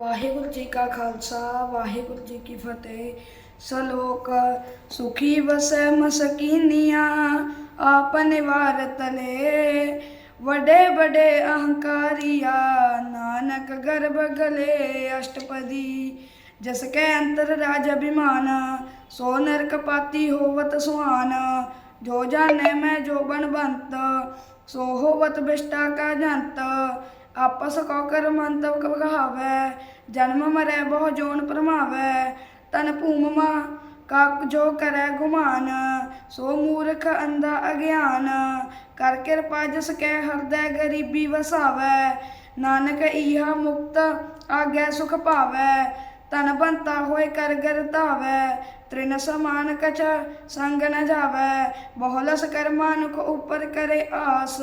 ਵਾਹਿਗੁਰੂ ਜੀ ਕਾ ਖਾਲਸਾ, ਵਾਹਿਗੁਰੂ ਜੀ ਕੀ ਫਤਿਹ। ਸਲੋਕ, ਸੁਖੀ ਵਸੈ ਮਸਕੀਨੀਆਂ ਆਪ ਨਿਵਾਰ ਤਲੇ। ਵੱਡੇ ਵੱਡੇ ਅਹੰਕਾਰੀਆ, ਨਾਨਕ ਗਰਭ ਗਲੇ ਅਸ਼ਟਪਦੀ। ਜਸ ਕੈ ਅੰਤਰ ਰਾਜ ਅਭਿਮਾਨ, ਸੋ ਨਰਕ ਪਾਤੀ ਹੋਵਤ ਸੁਹਾਨ ਜੋ ਜਾਣੈ ਮੈਂ ਜੋ ਬਨਵੰਤ ਸੋ ਹੋਵਤ ਬਿਸ਼ਟਾ ਕਾ ਜੰਤ। ਆਪਸ ਕੋ ਕਰ ਮੰਤਵ ਕਹਾਵੈ ਜਨਮ ਮਰੈ ਬਹੁ ਜੋਨ ਪਰਮਾਵੈ, ਤਨ ਭੂਮਮਾ ਕਾਕ ਜੋ ਕਰੈ ਗੁਮਾਨ, ਸੋ ਮੂਰਖ ਅੰਦਾ ਅਗਿਆਨ, ਕਰ ਕਿਰਪਾ ਜਸ ਕੈ ਹਿਰਦੈ ਗਰੀਬੀ ਵਸਾਵੈ, ਨਾਨਕ ਈਹਾ ਮੁਕਤ ਆਗੈ ਸੁਖ ਭਾਵੈ ਧਨ ਬੰਤਾ ਹੋਏ ਕਰ ਗਰ ਧਾਵੈ, ਤ੍ਰਿਨ ਸਮਾਨ ਕਛ ਸੰਗ ਨ ਜਾਵੈ ਬਹੁਲਸ ਕਰਮਾਨੁਖ ਉਪਰ ਕਰੇ ਆਸ,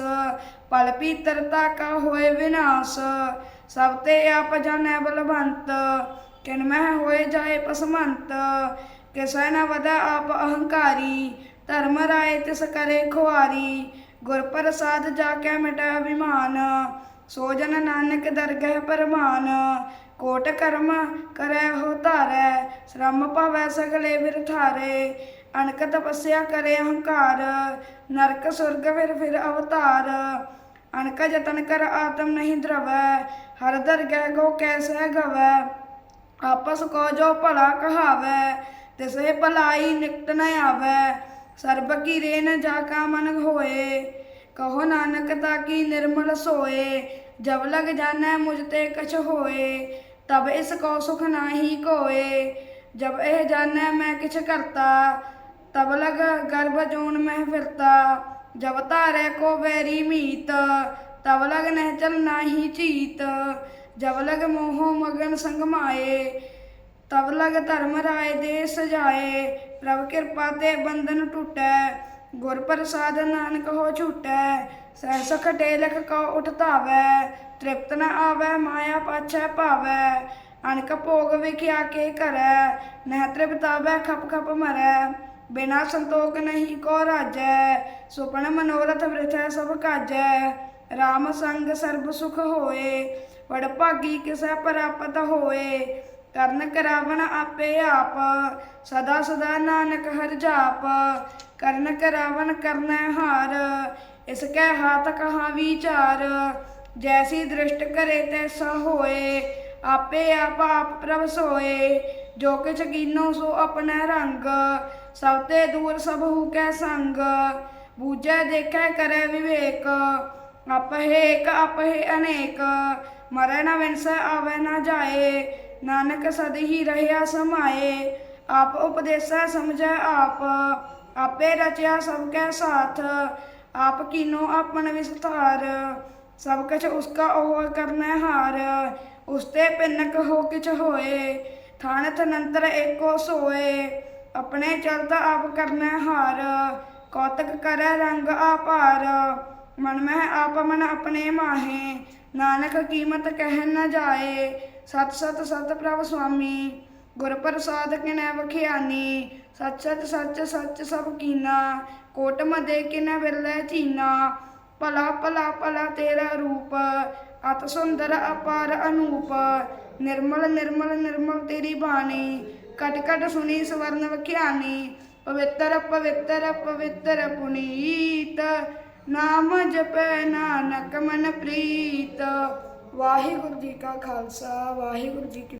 ਪਲ ਪੀਤਰਤਾ ਕਾ ਹੋਏ ਵਿਨਾਸ਼, ਸਭ ਤੇ ਆਪ ਜਾਣੈ ਬਲਵੰਤ, ਕਿਨ ਮਹਿ ਹੋਏ ਜਾਏ ਪਸਮੰਤ, ਕਿਸੈ ਨ ਵਦੈ ਆਪ ਅਹੰਕਾਰੀ, ਧਰਮ ਰਾਏ ਤਿਸ ਕਰੇ ਖੁਆਰੀ, ਗੁਰ ਪ੍ਰਸਾਦ ਜਾ ਕੇ ਮਿਟੈ ਅਭਿਮਾਨ, ਸੋ ਜਨ ਨਾਨਕ ਦਰਗਹਿ ਪਰਮਾਨ ਕੋਟ ਕਰਮ ਕਰੈ ਹੋ ਧਾਰੈ, ਸ਼ਰਮ ਪਾਵੈ ਸਗਲੇ ਫਿਰ ਥਾਰੇ ਅਣਕ ਤਪੱਸਿਆ ਕਰੇ ਅਹੰਕਾਰ ਨਰਕ ਸੁਰਗ ਫਿਰ ਫਿਰ ਅਵਤਾਰ, ਅਣਕ ਜਤਨ ਕਰ ਆਤਮ ਨਹੀਂ ਧਰਵੈ ਹਰ ਦਰਗਹਿ ਗੋ ਕੈਸੈ ਗਵੈ, ਆਪਸ ਕੋ ਜੋ ਭਲਾ ਕਹਾਵੈ, ਤਿਸੇ ਭਲਾਈ ਨਿਕਟ ਨ ਆਵੈ, ਸਰਬ ਕੀ ਰੇਨ ਜਾ ਕਾ ਮਨ ਹੋਏ, ਕਹੋ ਨਾਨਕ ਤਾ ਕੀ ਨਿਰਮਲ ਸੋਏ, ਜਬ ਲਗ ਜਾਣੈ ਮੁਝ ਤੇ ਕਛ ਹੋਏ ਤਬ ਇਸ ਕੋ ਸੁਖ ਨਾਹੀ ਕੋਏ ਜਬ ਇਹ ਜਾਣੈ ਮੈਂ ਕਿਛ ਕਰਤਾ, ਤਬ ਲਗ ਗਰਭ ਜੋਨ ਮਹਿ ਫਿਰਤਾ, ਜਬ ਧਾਰੈ ਕੋ ਬੈਰੀ ਮੀਤ, ਤਬ ਲਗ ਨਹਿ ਚਲ ਨਾਹੀ ਚੀਤ, ਜਬ ਲਗ ਮੋਹ ਮਗਨ ਸੰਗ ਮਾਏ ਤਬ ਲਗ ਧਰਮ ਰਾਏ ਦੇ ਸਜਾਏ, ਪ੍ਰਭ ਕਿਰਪਾ ਤੇ ਬੰਧਨ ਟੁੱਟੈ ਗੁਰ ਪ੍ਰਸਾਦ ਨਾਨਕ ਹੋ ਛੁਟੈ ਸਹਿ ਸਖ ਲਖ ਕੋ ਉਠ ਧਾਵੈ, ਤ੍ਰਿਪਤ ਨ ਆਵੈ ਮਾਇਆ ਪਾਛੈ ਭਾਵੈ ਅਨਕ ਭੋਗ ਵਿਖਿਆ ਕੇ ਕਰੈ, ਨਹਿ ਤ੍ਰਿਪਤਾਵੈ ਖਪ ਖਪ ਮਰੈ, ਬਿਨਾ ਸੰਤੋਖ ਨਹੀਂ ਕੋ ਰਾਜੈ, ਸੁਪਨ ਮਨੋਰਥ ਬ੍ਰਿਥੈ ਸਭ ਕਾਜੈ RAM ਸੰਗ ਸਰਬ ਸੁਖ ਹੋਏ, ਵਡ ਭਾਗੀ ਕਿਸੈ ਪ੍ਰਾਪਤ ਹੋਏ ਕਰਨ ਕਰਾਵਣ ਆਪੇ ਆਪ, ਸਦਾ ਸਦਾ ਨਾਨਕ ਹਰ ਜਾਪ। ਕਰਨ ਕਰਾਵਣ ਕਰਨੈ ਹਾਰ, ਇਸ ਕੈ ਹਾਥ ਕਹਾ ਵਿਚਾਰ। ਜੈਸੀ ਦ੍ਰਿਸ਼ਟ ਕਰੇ ਤੈਸਾ ਹੋਏ, ਆਪੇ ਆਪ ਆਪ ਪ੍ਰਭ ਸੋਏ। ਜੋ ਕਿਛ ਕੀਨੋ ਸੋ ਆਪਣਾ ਰੰਗ, ਸਭ ਤੇ ਦੂਰ ਸਭ ਹੂ ਕੈ ਸੰਗ। ਬੂਝੈ ਦੇਖੈ ਕਰੈ ਵਿਵੇਕ ਆਪਹਿ ਏਕ ਆਪਹਿ ਅਨੇਕ। ਮਰੈ ਨਾ ਵਿਨਸੈ ਆਵੈ ਨ ਜਾਏ। ਨਾਨਕ ਸਦ ਹੀ ਰਹਿਆ ਸਮਾਏ। ਆਪ ਉਪਦੇਸੈ, ਸਮਝੈ ਆਪ। ਆਪੇ ਰਚਿਆ ਸਭ ਕੈ ਸਾਥ। ਆਪ ਕੀਨੋ ਆਪਨ ਵਿਸਥਾਰ। ਸਭ ਕਛ ਉਸਕਾ ਉਹ ਕਰਨੈ ਹਾਰ। ਉਸਤੇ ਪਿੰਨਕ ਹੋ ਕਿਛ ਹੋਏ। ਥਾਨ ਨੰਤਰ ਏਕੋ ਸੋਏ। ਆਪਣੇ ਚਲਦਾ ਆਪ ਕਰਨੈ ਹਾਰ। ਕੌਤਕ ਕਰੈ ਰੰਗ ਆਪਾਰ ਮਨ ਮਹਿ ਆਪ ਮਨ ਆਪਣੇ ਮਾਹੇ। ਨਾਨਕ ਕੀਮਤ ਕਹਿ ਨਾ ਜਾਏ। ਸਤ ਸਤ ਸਤ ਪ੍ਰਭ ਸੁਆਮੀ, ਗੁਰ ਪ੍ਰਸਾਦ ਕਿਨੈ ਵਖਿਆਨੀ। ਸਚ ਸਚ ਸੱਚ ਸੱਚ ਸਭ ਕੀਨਾ, ਕੋਟ ਮਦੇ ਕਿਨੈ ਵਿਰਲੇ ਚੀਨਾ। ਭਲਾ ਭਲਾ ਭਲਾ ਤੇਰਾ ਰੂਪ, ਅਤ ਸੁੰਦਰ ਅਪਾਰ ਅਨੂਪ। ਨਿਰਮਲ ਨਿਰਮਲ ਨਿਰਮਲ ਤੇਰੀ ਬਾਣੀ, ਕਟ ਕਟ ਸੁਣੀ ਸਵਰਨ ਵਖਿਆਨੀ। ਪਵਿੱਤਰ ਪਵਿੱਤਰ ਪਵਿੱਤਰ ਪੁਨੀਤ ਨਾਮ ਜਪੈ ਨਾਨਕ ਮਨ ਪ੍ਰੀਤ। ਵਾਹਿਗੁਰੂ ਜੀ ਕਾ ਖਾਲਸਾ ਵਾਹਿਗੁਰੂ ਜੀ ਕੀ